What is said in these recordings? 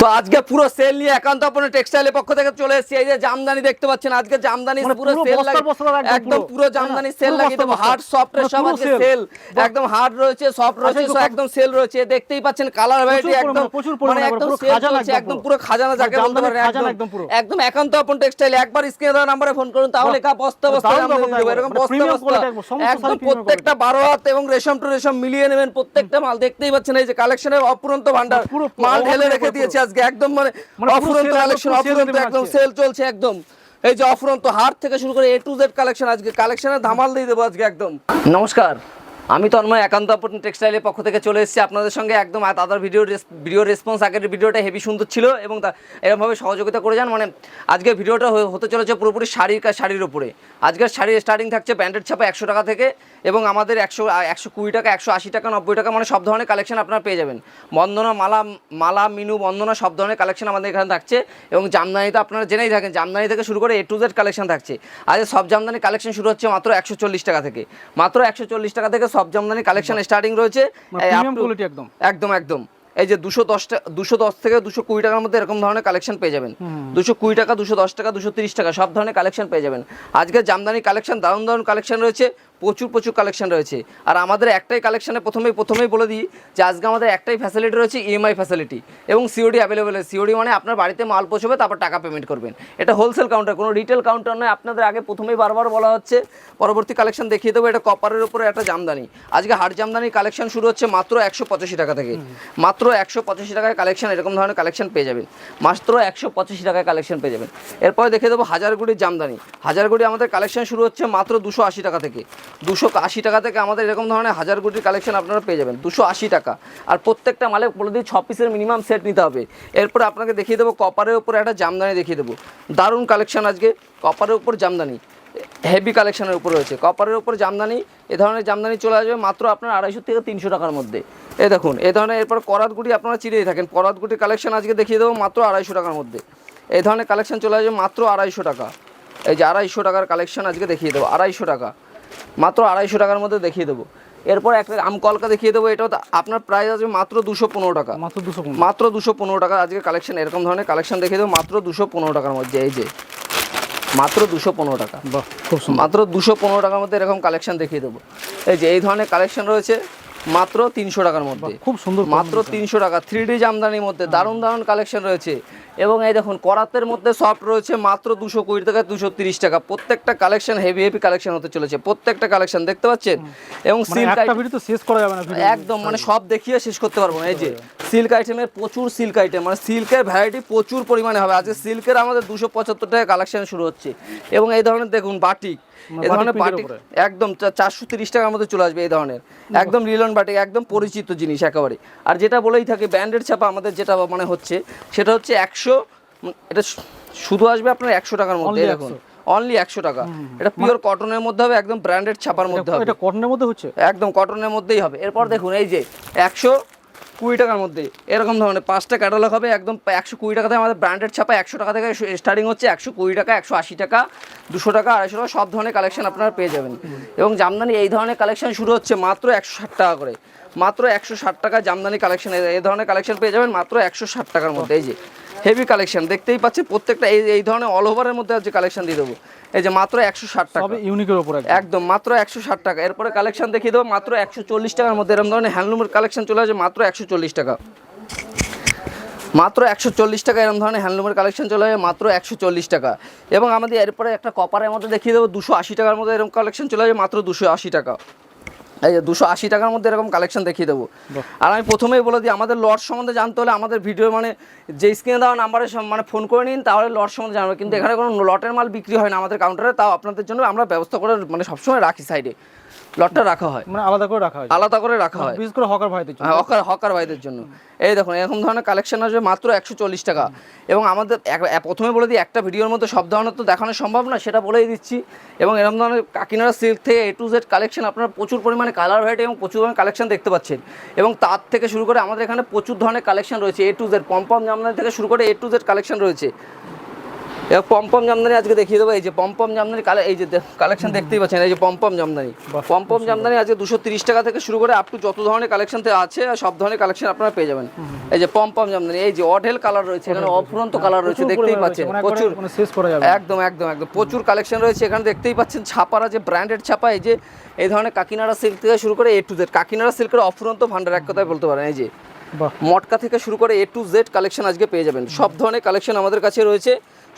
তো আজকে পুরো সেল নিয়ে একান্ত আপনার টেক্সটাইলের পক্ষ থেকে চলে এসেছি। এই যে জামদানি দেখতে পাচ্ছেন আজকে জামদানি মানে পুরো সেল একদম পুরো। পুরো জামদানি হ্যাঁ, সেল লাগিয়ে দেবো হার্ড সফট মানে সব আজকে সেল একদম হার্ড রয়েছে সফট রয়েছে সব একদম সেল রয়েছে। দেখতেই পাচ্ছেন কালার ভ্যারাইটি একদম প্রচুর মানে পরিমাণে, একদম সেল খাজানা চলছে একদম পুরো। খাজানা যাকে মানে বলতে পারেন একদম একদম পুরো। একদম একান্ত আপন টেক্সটাইল একবার স্ক্রিনে দেওয়া নাম্বারে ফোন করুন তাহলে কা বস্তা বস্তা এরকম মানে বস্তা বস্তা একদম, প্রত্যেকটা বারো হাত এবং রেশম টু রেশম মিলিয়ে নেবেন প্রত্যেকটা মাল। দেখতেই পাচ্ছেন এই যে কালেকশনের অপুরন্ত ভান্ডার। মাল ঢেলে রেখে। দিয়েছে আজকে একদম মানে মানে অফুরন্ত কালেকশন একদম অফুরন্ত একদম সেল চলছে একদম। এই যে অফুরন্ত হাট থেকে শুরু করে এ টু জেড কালেকশন আজকে। কালেকশনের ধামাল দিয়ে দেবো আজকে একদম। নমস্কার। আমি তন্ময় একান্ত টেক্সটাইলের পক্ষ থেকে চলে এসেছি আপনাদের সঙ্গে। একদম দাদার ভিডিও ভিডিও রেসপন্স আগের ভিডিওটা হেভি সুন্দর ছিল এবং তা এরকমভাবে সহযোগিতা করে যান। মানে আজকের ভিডিওটা হতে চলেছে পুরোপুরি শাড়ির শাড়ির উপরে। আজকের শাড়ির স্টার্টিং থাকছে ব্যান্ডেড ছাপা একশো টাকা থেকে এবং আমাদের একশো একশো কুড়ি টাকা, একশো আশি টাকা, নব্বই টাকা মানে সব ধরনের কালেকশন আপনারা পেয়ে যাবেন। বন্দনা, মালা মালা, মিনু, বন্দনা, সব ধরনের কালেকশন আমাদের এখানে থাকছে এবং জামদানি তো আপনারা জেনেই থাকেন, জামদানি থেকে শুরু করে এ টু জেড কালেকশন থাকছে। আজ সব জামদানি কালেকশন শুরু হচ্ছে মাত্র একশো চল্লিশ টাকা থেকে। মাত্র একশো চল্লিশ টাকা থেকে সব জামদানি কালেকশন স্টার্টিং রয়েছে। মানে একদম। একদম একদম। এই যে দুশো দশটা দুশো দশ থেকে দুশো কুড়ি টাকার মধ্যে এরকম ধরনের কালেকশন পেয়ে যাবেন। দুশো কুড়ি টাকা দুশো দশ টাকা দুশো তিরিশ টাকা সব ধরনের কালেকশন পেয়ে যাবেন। আজকে জামদানি কালেকশন দারুণ দারুণ কালেকশন রয়েছে। প্রচুর প্রচুর কালেকশন রয়েছে। আর আমাদের একটাই কালেকশনে প্রথমেই প্রথমেই বলে দিই যে আজকে আমাদের একটাই ফ্যাসিলিটি রয়েছে ইএমআই ফ্যাসিলিটি এবং সিওডি অ্যাভেলেবেল সিওডি মানে আপনার বাড়িতে মাল পৌঁছবে, তারপর টাকা পেমেন্ট করবেন। এটা হোলসেল কাউন্টার কোনো রিটেল কাউন্টার নয়। আপনাদের আগে প্রথমেই বারবার বলা হচ্ছে, পরবর্তী কালেকশন দেখিয়ে দেবো। এটা কপারের উপরে একটা জামদানি। আজকে হাট জামদানি কালেকশন শুরু হচ্ছে মাত্র একশো পঁচাশি টাকা থেকে। মাত্র একশো পঁচাশি টাকায় কালেকশন এরকম ধরনের কালেকশন পেয়ে যাবেন। মাত্র একশো পঁচাশি টাকায় কালেকশন পেয়ে যাবেন। এরপরে দেখে দেবো হাজারগুড়ির জামদানি। হাজারগুড়ি আমাদের কালেকশন শুরু হচ্ছে মাত্র দুশো আশি টাকা থেকে। দুশো আশি টাকা থেকে আমাদের এরকম ধরনের হাজারগুড়ির কালেকশন আপনারা পেয়ে যাবেন। দুশো আশি টাকা। আর প্রত্যেকটা মালে বলে দিই, ছ পিসের মিনিমাম সেট নিতে হবে। এরপর আপনাকে দেখিয়ে দেবো কপারের উপরে একটা জামদানি দেখিয়ে দেবো। দারুণ কালেকশন আজকে। কপারের উপর জামদানি। হেভি কালেকশনের উপর রয়েছে। কপারের উপর জামদানি, এ ধরনের জামদানি চলে আসবে মাত্র আপনার আড়াইশো থেকে তিনশো টাকার মধ্যে। এ দেখুন, এ ধরনের এরপর করাতগুটি আপনারা চিরেই থাকেন। করাতগুটির কালেকশন আজকে দেখিয়ে দেবো মাত্র আড়াইশো টাকার মধ্যে। এই ধরনের কালেকশন চলে আসবে মাত্র আড়াইশো টাকা। এই যে আড়াইশো টাকার কালেকশন আজকে দেখিয়ে দেবো, আড়াইশো টাকা। মাত্র আড়াইশো টাকার মধ্যে দেখিয়ে দেবো। এরপর একটা আম কলকা দেখিয়ে দেবো এটা আপনার প্রাইস আছে মাত্র দুশো পনেরো টাকা। মাত্র দুশো মাত্র দুশো পনেরো টাকা আজকে কালেকশন এরকম ধরনের কালেকশন দেখিয়ে দেবো মাত্র দুশো পনেরো টাকার মধ্যে এই যে। মাত্র দুশো পনেরো টাকা। বাহ খুব মাত্র দুশো পনেরো টাকার মধ্যে এরকম কালেকশন দেখিয়ে দেবো। এই যে এই ধরনের কালেকশন রয়েছে। মাত্র তিনশো টাকার মধ্যে। খুব সুন্দর মাত্র তিনশো টাকা থ্রি ডি জামদানির মধ্যে দারুণ দারুণ কালেকশন রয়েছে। এবং এই দেখুন করাতের মধ্যে সফট রয়েছে মাত্র দুশো কুড়ি টাকা দুশো তিরিশ টাকা। প্রত্যেকটা কালেকশন হেভি হেভি কালেকশন হতে চলেছে। প্রত্যেকটা কালেকশন দেখতে পাচ্ছেন? এবং মানে সিল্ক ভিডিও তো শেষ করা যাবে না একদম মানে সব দেখিয়ে শেষ করতে পারব না। এই যে সিল্ক আইটেমের প্রচুর সিল্ক আইটেম মানে সিল্কের ভ্যারাইটি প্রচুর পরিমাণে হবে। আজকে সিল্কের আমাদের দুশো পঁচাত্তর টাকা কালেকশন শুরু হচ্ছে। এবং এই ধরনের দেখুন বাটিক মানে এই ধরনের বাটিক একদম চারশো তিরিশ টাকার মধ্যে চলে আসবে এই ধরনের। একদম লিলন বাটিক একদম পরিচিত জিনিস একেবারে। আর যেটা বলেই থাকে ব্র্যান্ডের ছাপা আমাদের যেটা মানে হচ্ছে সেটা হচ্ছে একশো এটা শুধু আসবে আপনার একশো টাকার মধ্যে এখন দেখুন। অনলি একশো টাকা। এটা পিওর কটনের মধ্যে হবে একদম ব্র্যান্ডেড ছাপার মধ্যে হবে। এটা কটনের মধ্যে হচ্ছে? একদম কটনের মধ্যেই হবে। এরপর দেখুন এই যে একশো কুড়ি টাকার মধ্যে। এরকম ধরনের পাঁচটা ক্যাটালগ হবে, একদম একশো কুড়ি টাকা থেকে আমাদের ব্র্যান্ডেড ছাপা একশো টাকা থেকে স্টার্টিং হচ্ছে একশো কুড়ি টাকা, একশো আশি টাকা, দুশো টাকা, আড়াইশো টাকা, সব ধরনের কালেকশন আপনারা পেয়ে যাবেন। এবং জামদানি এই ধরনের কালেকশন শুরু হচ্ছে মাত্র একশো ষাট টাকা করে। মাত্র একশো ষাট টাকা জামদানি কালেকশন এই ধরনের কালেকশন পেয়ে যাবেন মাত্র একশো ষাট টাকার মধ্যে, এই যে। হেভি কালেকশন দেখতেই পাচ্ছি প্রত্যেকটা এই এই ধরনের অল ওভারের মধ্যে আজকে কালেকশন দিয়ে দেবো। এই যে মাত্র একশো ষাট টাকা। ইউনিকের উপর একদম। মাত্র একশো ষাট টাকা। এরপরে কালেকশন দেখিয়ে দেবো মাত্র একশো চল্লিশ টাকার মধ্যে এরকম ধরনের হ্যান্ডলুমের কালেকশন চলে আসে মাত্র একশো চল্লিশ টাকা। মাত্র একশো চল্লিশ টাকা এরকম ধরনের হ্যান্ডলুমের কালেকশন চলে আসে মাত্র একশো চল্লিশ টাকা। এবং আমাদের এরপরে একটা কপারের মধ্যে দেখিয়ে দেবো দুশো আশি টাকার মধ্যে এরকম কালেকশন চলে আসে মাত্র দুশো আশি টাকা। এই যে দুশো আশি টাকার মধ্যে এরকম কালেকশন দেখিয়ে দেবো। আর আমি প্রথমেই বলে দিই আমাদের লট সম্বন্ধে জানতে হলে আমাদের ভিডিও মানে যে স্ক্রিনে দেওয়া নাম্বারে মানে ফোন করে নিন তাহলে লট সম্বন্ধে জানবে। কিন্তু এখানে কোনো লটের মাল বিক্রি হয় না আমাদের কাউন্টারে তাও আপনাদের জন্য আমরা ব্যবস্থা করে মানে সবসময় রাখি সাইডে লটটা রাখা হয়। মানে আলাদা করে রাখা হয়। আলাদা করে রাখা হয়। বিশেষ করে হকার ভাইদের জন্য। হ্যাঁ হকার হকার ভাইদের জন্য। এই দেখুন এরকম ধরনের কালেকশন আসবে মাত্র একশো চল্লিশ টাকা। এবং আমাদের প্রথমে বলে দিই একটা ভিডিওর মধ্যে সব ধরনের তো দেখানো সম্ভব না সেটা বলেই দিচ্ছি। এবং এরকম ধরনের কাকিনাড়া সিল্ক থেকে এ টু জেড কালেকশন আপনারা প্রচুর পরিমাণে কালার ভ্যারাইটি এবং প্রচুর ধরনের কালেকশন দেখতে পাচ্ছেন। এবং তার থেকে শুরু করে আমাদের এখানে প্রচুর ধরনের কালেকশন রয়েছে A to Z pompom jamdani থেকে শুরু করে এ টু জেড কালেকশন রয়েছে। এবার পম্পম জামদানি আজকে দেখিয়ে দেবো। এই যে পম্পম জামদানি কালে এই যে কালেকশন দেখতেই পাচ্ছেন এই যে পম্পম জামদানি। পম্পম জামদানি আজকে দুশো তিরিশ টাকা থেকে শুরু করে আপ টু যত ধরনের কালেকশন আছে সব ধরনের কালেকশন আপনারা পেয়ে যাবেন। এই যে পম্পম জামদানি এই যে অঢেল কালার রয়েছে এখানে অফুরন্ত কালার রয়েছে দেখতেই পাচ্ছেন প্রচুর। একদম একদম একদম প্রচুর কালেকশন রয়েছে এখানে দেখতেই পাচ্ছেন ছাপারা যে ব্র্যান্ডেড ছাপা এই যে এই ধরনের কাকিনাড়া সিল্ক থেকে শুরু করে এ টু জেড কাকিনাড়া সিল্কের অফুরন্ত ভান্ডার এক কথায় বলতে পারেন এই যে। মটকা থেকে শুরু করে এ টু জেড কালেকশন আজকে পেয়ে যাবেন। সব ধরনের কালেকশন আমাদের কাছে রয়েছে।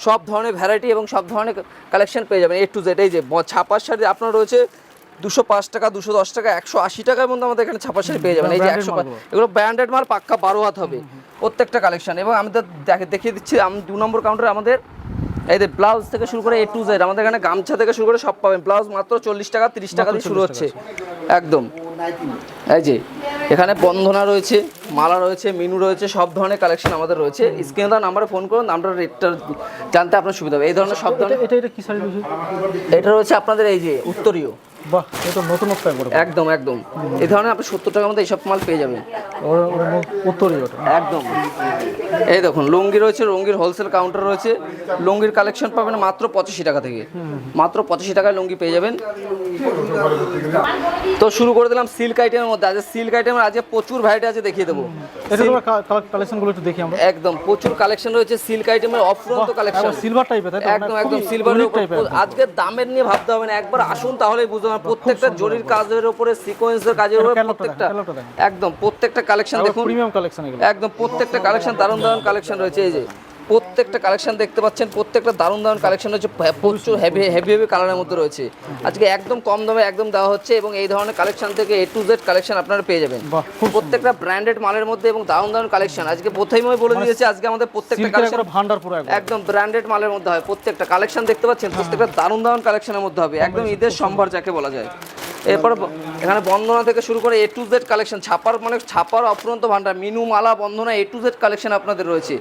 সব ধরনের ভ্যারাইটি এবং সব ধরনের কালেকশন পেয়ে যাবেন এ টু জেড এই যে ছাপার শাড়ি আপনার রয়েছে দুশো পাঁচ টাকা দুশো দশ টাকা একশো আশি টাকার মধ্যে আমাদের এখানে ছাপার শাড়ি পেয়ে যাবেন। এই যে একশো। এগুলো ব্র্যান্ডেড মাল পাক্কা বারো হাত হবে প্রত্যেকটা কালেকশন এবং আমাদের দেখে দেখিয়ে দিচ্ছি আমি দু নম্বর কাউন্টারে আমাদের এই যে ব্লাউজ থেকে শুরু করে এ টু জেড আমাদের এখানে গামছা থেকে শুরু করে সব পাবেন। ব্লাউজ মাত্র চল্লিশ টাকা তিরিশ টাকা দিয়ে শুরু হচ্ছে। একদম। এই যে এখানে বন্ধনা রয়েছে। মালা রয়েছে মিনু রয়েছে সব ধরনের কালেকশন আমাদের রয়েছে। স্ক্রিনে দেওয়া নাম্বারে ফোন করুন আমরা রেটটা জানতে আপনার সুবিধা হবে। এই ধরনের সব ধরনের এটা এটা কি শাড়ি এটা রয়েছে আপনাদের এই যে উত্তরীয়। বাহ এটা নতুনত্ব একদম একদম। এই ধরনের আপনি সত্তর টাকার মধ্যে এইসব মাল পেয়ে যাবেন। একদম। এই দেখুন লুঙ্গি রয়েছে লুঙ্গির হোলসেল কাউন্টার রয়েছে। লুঙ্গির কালেকশন পাবেন মাত্র পঁচাশি টাকা থেকে। মাত্র পঁচাশি টাকায় লুঙ্গি পেয়ে যাবেন। তো শুরু করে দিলাম সিল্ক আইটেমের মধ্যে। আজকে সিল্ক আইটেমের আজকে প্রচুর ভ্যারাইটি আছে দেখিয়ে দেবো। কালেকশনগুলো একটু দেখি আমরা। একদম প্রচুর কালেকশন রয়েছে সিল্ক আইটেমের অফুরন্ত কালেকশন সিলভার টাইপের একদম একদম এর। আজকে দামের নিয়ে ভাবতে হবে না একবার আসুন তাহলেই বুঝতে প্রত্যেকটা জরির কাজের উপরে সিকোয়েন্সের কাজের উপরে প্রত্যেকটা। একদম প্রত্যেকটা কালেকশন দেখুন। প্রিমিয়াম কালেকশন একদম প্রত্যেকটা কালেকশন দারুণ দারুণ কালেকশন রয়েছে এই যে। প্রত্যেকটা কালেকশন দেখতে পাচ্ছেন প্রত্যেকটা দারুণ দারুণ কালেকশন হচ্ছে প্রচুর হেভি হেভি হেভি কালারের মধ্যে রয়েছে। আজকে একদম কম দামে একদম দেওয়া হচ্ছে এবং এই ধরনের কালেকশন থেকে এ টু জেড কালেকশন আপনারা পেয়ে যাবেন। প্রত্যেকটা ব্র্যান্ডেড মালের মধ্যে এবং দারুণ দারুণ কালেকশন আজকে প্রথমেই বলে দিয়েছে আজকে আমাদের প্রত্যেকটা কালেকশন ভান্ডার পুরো একদম ব্র্যান্ডেড মালের মধ্যে হয়। প্রত্যেকটা কালেকশন দেখতে পাচ্ছেন প্রত্যেকটা দারুণ দারুণ কালেকশনের মধ্যে হবে। একদম ঈদের সম্ভার যাকে বলা যায়। এরপর এখানে বন্ধনা থেকে শুরু করে এ টু জেড কালেকশন ছাপার মানে ছাপার অফুরন্ত ভান্ডার Minu Mala Bandana A to Z collection আপনাদের রয়েছে।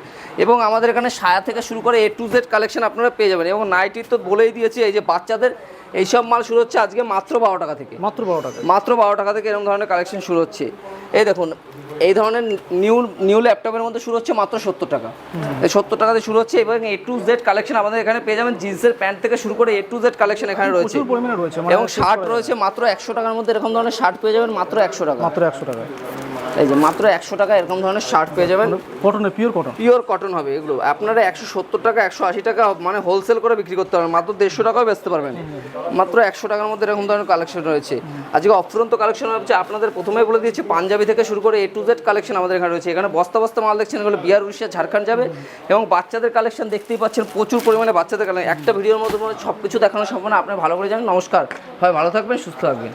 এবং আমাদের এখানে সায়া থেকে শুরু করে এ টু জেড কালেকশন আপনারা পেয়ে যাবেন। এবং নাইটির তো বলেই দিয়েছি এই যে বাচ্চাদের এইসব মাল শুরু হচ্ছে আজকে মাত্র বারো টাকা থেকে। মাত্র বারো টাকা। মাত্র বারো টাকা থেকে এরকম ধরনের কালেকশন শুরু হচ্ছে। এই দেখুন এই ধরনের নিউ নিউ ল্যাপটপের মধ্যে শুরু হচ্ছে মাত্র সত্তর টাকা। এই সত্তর টাকাতে শুরু হচ্ছে এবং এ টু জেড কালেকশন আমাদের এখানে পেয়ে যাবেন জিন্সের প্যান্ট থেকে শুরু করে এ টু জেড কালেকশন এখানে রয়েছে। মানে এবং শার্ট রয়েছে মাত্র একশো টাকার মধ্যে এরকম ধরনের শার্ট পেয়ে যাবেন মাত্র একশো টাকা। মাত্র একশো টাকা এই যে মাত্র একশো টাকা এরকম ধরনের শার্ট পেয়ে যাবেন। কটনের পিওর কটন পিওর কটন হবে এগুলো। আপনারা একশো সত্তর টাকা একশো আশি টাকা মানে হোলসেল করে বিক্রি করতে পারবেন। মাত্র দেড়শো টাকাও বেচতে পারবেন। মাত্র একশো টাকার মধ্যে এরকম ধরনের কালেকশন রয়েছে। আজকে অফুরন্ত কালেকশন হচ্ছে আপনাদের প্রথমেই বলে দিয়েছি পাঞ্জাবি থেকে শুরু করে এ টু জেড কালেকশন আমাদের এখানে রয়েছে। এখানে বস্তা বস্তা মাল দেখছেন এগুলো বিহার উড়িষ্যা ঝাড়খণ্ড যাবে। এবং বাচ্চাদের কালেকশন দেখতেই পাচ্ছেন প্রচুর পরিমাণে বাচ্চাদের কালেকশন একটা ভিডিওর মধ্যে সব কিছু দেখানো সম্ভব না আপনি ভালো করে জানেন। নমস্কার। হয় ভালো থাকবেন সুস্থ থাকবেন।